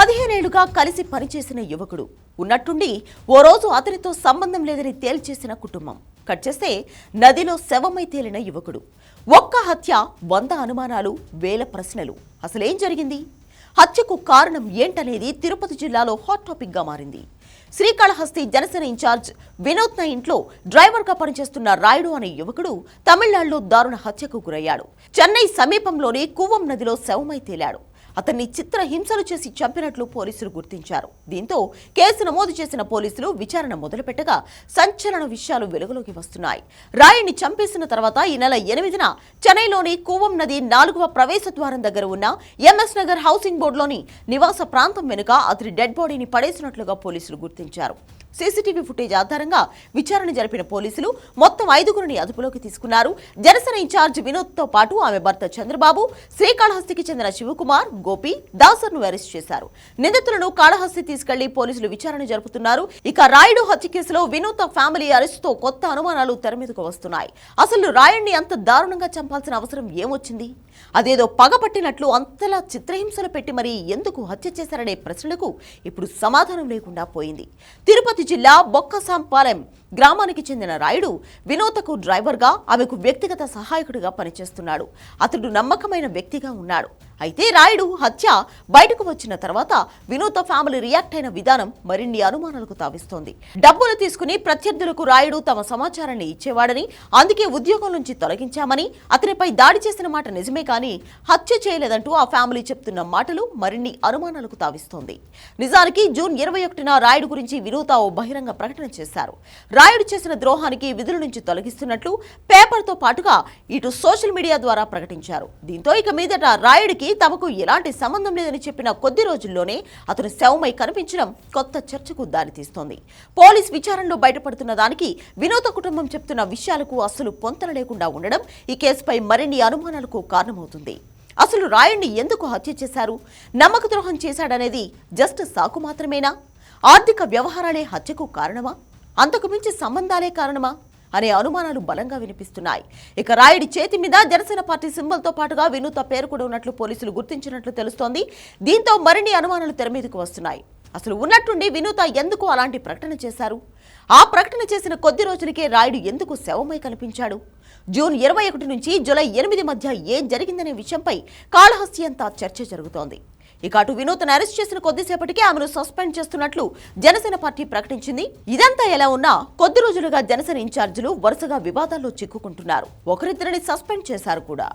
పదిహేనేళ్ళుగా కలిసి పనిచేసిన యువకుడు. ఉన్నట్టుండి ఓ రోజు అతనితో సంబంధం లేదని తేల్చేసిన కుటుంబం. కట్ చేస్తే నదిలో శవమై తేలిన యువకుడు. ఒక్క హత్య వంద అనుమానాలు వేల ప్రశ్నలు. అసలేం జరిగింది? హత్యకు కారణం ఏంటనేది తిరుపతి జిల్లాలో హాట్ టాపిక్గా మారింది. శ్రీకాళహస్తి జనసేన ఇన్ఛార్జ్ వినోద్ న ఇంట్లో డ్రైవర్గా పనిచేస్తున్న రాయుడు అనే యువకుడు తమిళనాడులో దారుణ హత్యకు గురయ్యాడు. చెన్నై సమీపంలోని కూవం నదిలో శవమై తేలాడు. అతన్ని చిత్ర హింసలు చేసి చంపినట్లు పోలీసులు గుర్తించారు. దీంతో కేసు నమోదు చేసిన పోలీసులు విచారణ మొదలుపెట్టగా సంచలన విషయాలు వెలుగులోకి వస్తున్నాయి. రాయిని చంపేసిన తర్వాత ఈ నెల ఎనిమిదిన చెన్నైలోని కూవం నది నాలుగవ ప్రవేశ ద్వారం దగ్గర ఉన్న ఎంఎస్ నగర్ హౌసింగ్ బోర్డులోని నివాస ప్రాంతం వెనుక అతని డెడ్ బాడీని పడేసినట్లుగా పోలీసులు గుర్తించారు. సీసీటీవీ ఫుటేజ్ ఆధారంగా విచారణ జరిపిన పోలీసులు మొత్తం ఐదుగురిని అదుపులోకి తీసుకున్నారు. జనసేన ఇన్ఛార్జ్ వినోద్తో పాటు ఆమె భర్త చంద్రబాబు శ్రీకాళహస్తికి చెందిన శివకుమార్ గోపి దాసర్ను అరెస్ట్ చేశారు. నిందితులను కాళహస్తి తీసుకెళ్ళి పోలీసులు విచారణ జరుపుతున్నారు. ఇక రాయుడు హత్య కేసులో వినూత్ ఫ్యామిలీ అరెస్టుతో కొత్త అనుమానాలు తెరమీదకు వస్తున్నాయి. అసలు రాయుడిని అంత దారుణంగా చంపాల్సిన అవసరం ఏమొచ్చింది? అదేదో పగపట్టినట్లు అంతలా చిత్రహింసలు పెట్టి మరీ ఎందుకు హత్య చేశారనే ప్రశ్నలకు ఇప్పుడు సమాధానం లేకుండా పోయింది. తిరుపతి జిల్లా బొక్కసాంపాలెం గ్రామానికి చెందిన రాయుడు వినోతకు డ్రైవర్గా ఆమెకు వ్యక్తిగత సహాయకుడిగా పనిచేస్తున్నాడు. అతడు నమ్మకమైన వ్యక్తిగా ఉన్నాడు. అయితే రాయుడు హత్య బయటకు వచ్చిన తర్వాత వినూత ఫ్యామిలీ రియాక్ట్ అయిన విధానం మరిన్ని అనుమానాలకు తావిస్తోంది. డబ్బులు తీసుకుని ప్రత్యర్థులకు రాయుడు తమ సమాచారాన్ని ఇచ్చేవాడని అందుకే ఉద్యోగం నుంచి తొలగించామని అతనిపై దాడి చేసిన మాట నిజమే కానీ హత్య చేయలేదంటూ ఆ ఫ్యామిలీ చెప్తున్న మాటలు మరిన్ని అనుమానాలకు తావిస్తోంది. నిజానికి జూన్ ఇరవై ఒకటిన రాయుడు గురించి వినూత ఓ బహిరంగ ప్రకటన చేశారు. రాయుడు చేసిన ద్రోహానికి విధుల నుంచి తొలగిస్తున్నట్లు పేపర్తో పాటుగా ఇటు సోషల్ మీడియా ద్వారా ప్రకటించారు. దీంతో ఇక మీదట రాయుడికి తమకు ఎలాంటి సంబంధం లేదని చెప్పిన కొద్ది రోజుల్లోనే అతను శవమై కనిపించడం కొత్త చర్చకు దారితీస్తోంది. పోలీస్ విచారణలో బయటపడుతున్న దానికి వినోద కుటుంబం చెప్తున్న విషయాలకు అసలు పొంతన లేకుండా ఉండడం ఈ కేసుపై మరిన్ని అనుమానాలకు కారణమవుతుంది. అసలు రాయుడిని ఎందుకు హత్య చేశారు? నమ్మక ద్రోహం చేశాడనేది జస్ట్ సాకు మాత్రమేనా? ఆర్థిక వ్యవహారాలే హత్యకు కారణమా? అంతకు మించి సంబంధాలే కారణమా? అనే అనుమానాలు బలంగా వినిపిస్తున్నాయి. ఇక రాయుడి చేతి మీద జనసేన పార్టీ సింబల్తో పాటుగా వినూత పేరు కూడా ఉన్నట్లు పోలీసులు గుర్తించినట్లు తెలుస్తోంది. దీంతో మరిన్ని అనుమానాలు తెరమీదకు వస్తున్నాయి. అసలు ఉన్నట్టుండి వినూత ఎందుకు అలాంటి ప్రకటన చేశారు? ఆ ప్రకటన చేసిన కొద్ది రోజులకే రాయుడు ఎందుకు శవమై కనిపించాడు? జూన్ ఇరవై ఒకటి నుంచి జూలై ఎనిమిది మధ్య ఏం జరిగిందనే విషయంపై కాళహస్తి అంతా చర్చ జరుగుతోంది. ఇక అటు వినూత్ను అరెస్ట్ చేసిన కొద్దిసేపటికే ఆమెను సస్పెండ్ చేస్తున్నట్లు జనసేన పార్టీ ప్రకటించింది. ఇదంతా ఎలా ఉన్నా కొద్ది రోజులుగా జనసేన ఇన్ఛార్జీలు వరుసగా వివాదాల్లో చిక్కుకుంటున్నారు. ఒకరిద్దరిని సస్పెండ్ చేశారు కూడా.